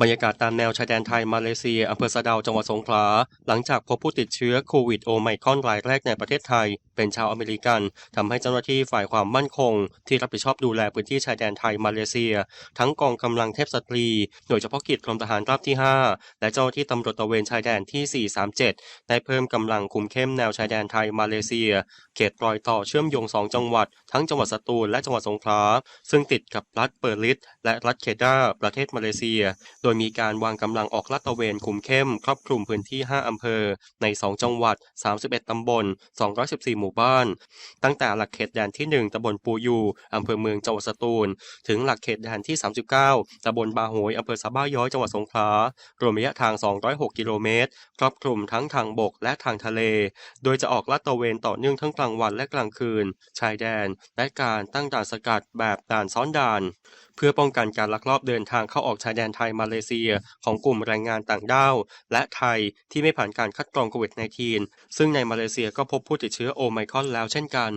บรรยากาศตามแนวชายแดนไทยมาเลเซียอำเภอสะเดาจังหวัดสงขลาหลังจากพบผู้ติดเชื้อโควิดโอไมครอนรายแรกในประเทศไทย เป็นชาวอเมริกันทำให้เจ้าหน้าที่ฝ่ายความมั่นคง ที่รับผิดชอบดูแลพื้นที่ชายแดนไทยมาเลเซีย ทั้งกองกำลังเทพสตรี หน่วยเฉพาะกิจกรมทหารราบที่ 5 และเจ้าหน้าที่ตำรวจตระเวนชายแดนที่ 437 ได้เพิ่มกำลังคุมเข้มแนวชายแดนไทยมาเลเซีย เขตรอยต่อเชื่อมโยงสองจังหวัด ทั้งจังหวัดสตูลและจังหวัดสงขลา ซึ่งติดกับรัฐเปอร์ลิสและรัฐเคดาประเทศมาเลเซีย โดยมีการวางกำลังออกลาดตระเวนคุมเข้ม ครอบคลุมพื้นที่ 5อำเภอ ใน 2 จังหวัด 31ตำบล 214 หมู่บ้าน ตั้งแต่หลักเขตแดนที่ 1ตำบลปูยูอำเภอเมืองจังหวัดสตูล ถึงหลักเขตแดนที่ 39ตำบลบาโหยอำเภอสะบ้าย้อยจังหวัดสงขลารวมระยะทาง 206 กิโลเมตร ครอบคลุมทั้งทางบกและทางทะเล โดยจะออกลาดตระเวนต่อเนื่องทั้งกลางวันและกลางคืน ชายแดน และการตั้งด่านสกัดแบบด่านซ้อนด่าน เพื่อป้องกันการลักลอบเดินทางเข้าออกชายแดนไทยมาเลเซีย ของกลุ่มแรงงานต่างด้าวและไทยที่ไม่ผ่านการคัดกรองโควิด -19 ซึ่งในมาเลเซียก็พบผู้ติดเชื้อโอไมคอนแล้วเช่นกัน